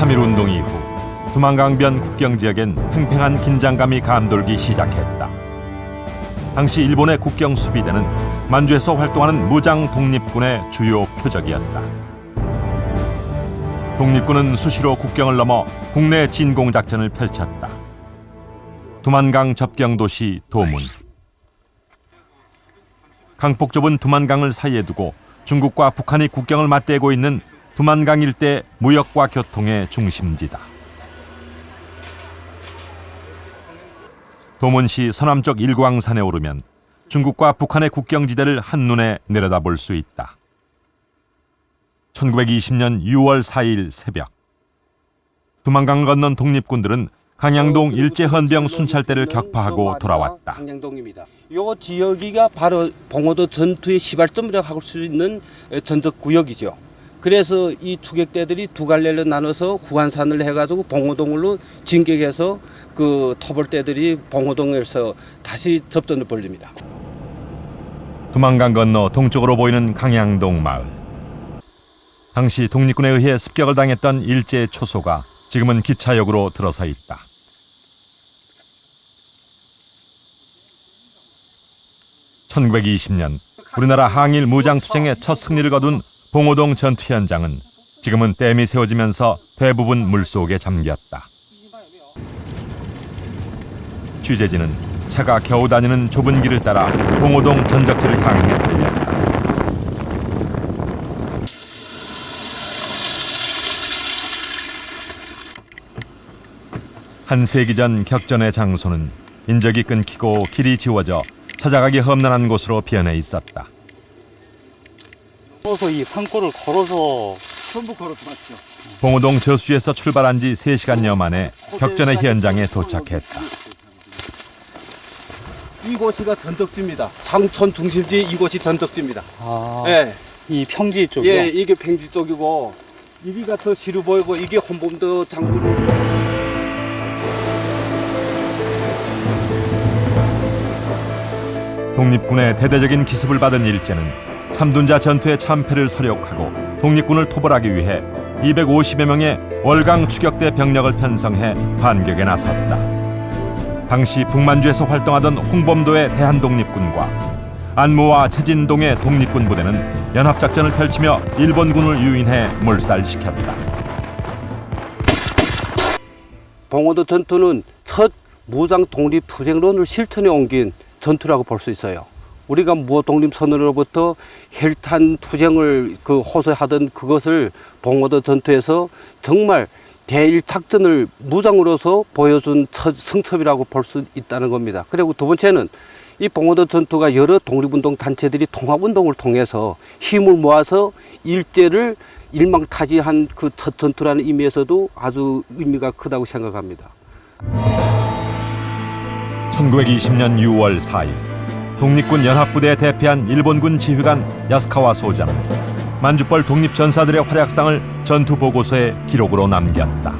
3.1 운동 이후 두만강변 국경 지역엔 팽팽한 긴장감이 감돌기 시작했다. 당시 일본의 국경 수비대는 만주에서 활동하는 무장 독립군의 주요 표적이었다. 독립군은 수시로 국경을 넘어 국내 진공 작전을 펼쳤다. 두만강 접경 도시 도문. 강폭 좁은 두만강을 사이에 두고 중국과 북한이 국경을 맞대고 있는 두만강 일대 무역과 교통의 중심지다. 도문시 서남쪽 일광산에 오르면 중국과 북한의 국경지대를 한눈에 내려다볼 수 있다. 1920년 6월 4일 새벽 두만강 건넌 독립군들은 강양동 일제헌병 순찰대를 격파하고 돌아왔다. 강양동입니다. 요 지역이가 바로 봉오도 전투의 시발점이라고 할 수 있는 전적 구역이죠. 그래서 이 투격대들이 두 갈래로 나눠서 구간산을 해가지고 봉오동으로 진격해서 그 토벌대들이 봉오동에서 다시 접전을 벌립니다. 두만강 건너 동쪽으로 보이는 강양동 마을. 당시 독립군에 의해 습격을 당했던 일제 초소가 지금은 기차역으로 들어서 있다. (1920년) 우리나라 항일 무장투쟁의 첫 승리를 거둔 봉오동 전투 현장은 지금은 댐이 세워지면서 대부분 물속에 잠겼다. 취재진은 차가 겨우 다니는 좁은 길을 따라 봉오동 전적지를 향해 달렸다. 한 세기 전 격전의 장소는 인적이 끊기고 길이 지워져 찾아가기 험난한 곳으로 변해 있었다. 걸어서 이 산골을 걸어서 전부 걸어서 맞죠. 봉오동 저수지에서 출발한 지 3시간여 만에 격전의 현장에 도착했다. 이곳이가 전덕지입니다. 상촌 중심지 이곳이 전덕지입니다. 아, 예, 이 평지 쪽이요. 예, 이게 팽지 쪽이고 여기가 더 시루 보이고 이게 혼범도 장군으로. 독립군의 대대적인 기습을 받은 일제는 삼둔자 전투의 참패를 서력하고 독립군을 토벌하기 위해 250여 명의 월강 추격대 병력을 편성해 반격에 나섰다. 당시 북만주에서 활동하던 홍범도의 대한독립군과 안무와 최진동의 독립군 부대는 연합작전을 펼치며 일본군을 유인해 몰살시켰다. 봉오도 전투는 첫 무장 독립 투쟁론을 실천에 옮긴 전투라고 볼 수 있어요. 우리가 무호 독립 선언으로부터 혈탄 투쟁을 그 호소하던 그것을 봉오도 전투에서 정말 대일 작전을 무장으로서 보여준 첫 승첩이라고 볼 수 있다는 겁니다. 그리고 두 번째는 이 봉오도 전투가 여러 독립운동 단체들이 통합운동을 통해서 힘을 모아서 일제를 일망타지한 그 첫 전투라는 의미에서도 아주 의미가 크다고 생각합니다. 1920년 6월 4일 독립군 연합부대에 대피한 일본군 지휘관 야스카와 소자는 만주벌 독립 전사들의 활약상을 전투 보고서에 기록으로 남겼다.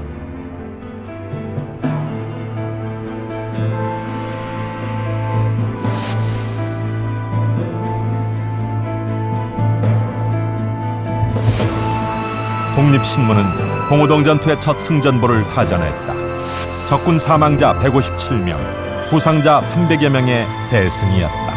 독립신문은 봉오동 전투의 첫 승전보를 타전했다. 적군 사망자 157명, 부상자 300여 명의 대승이었다.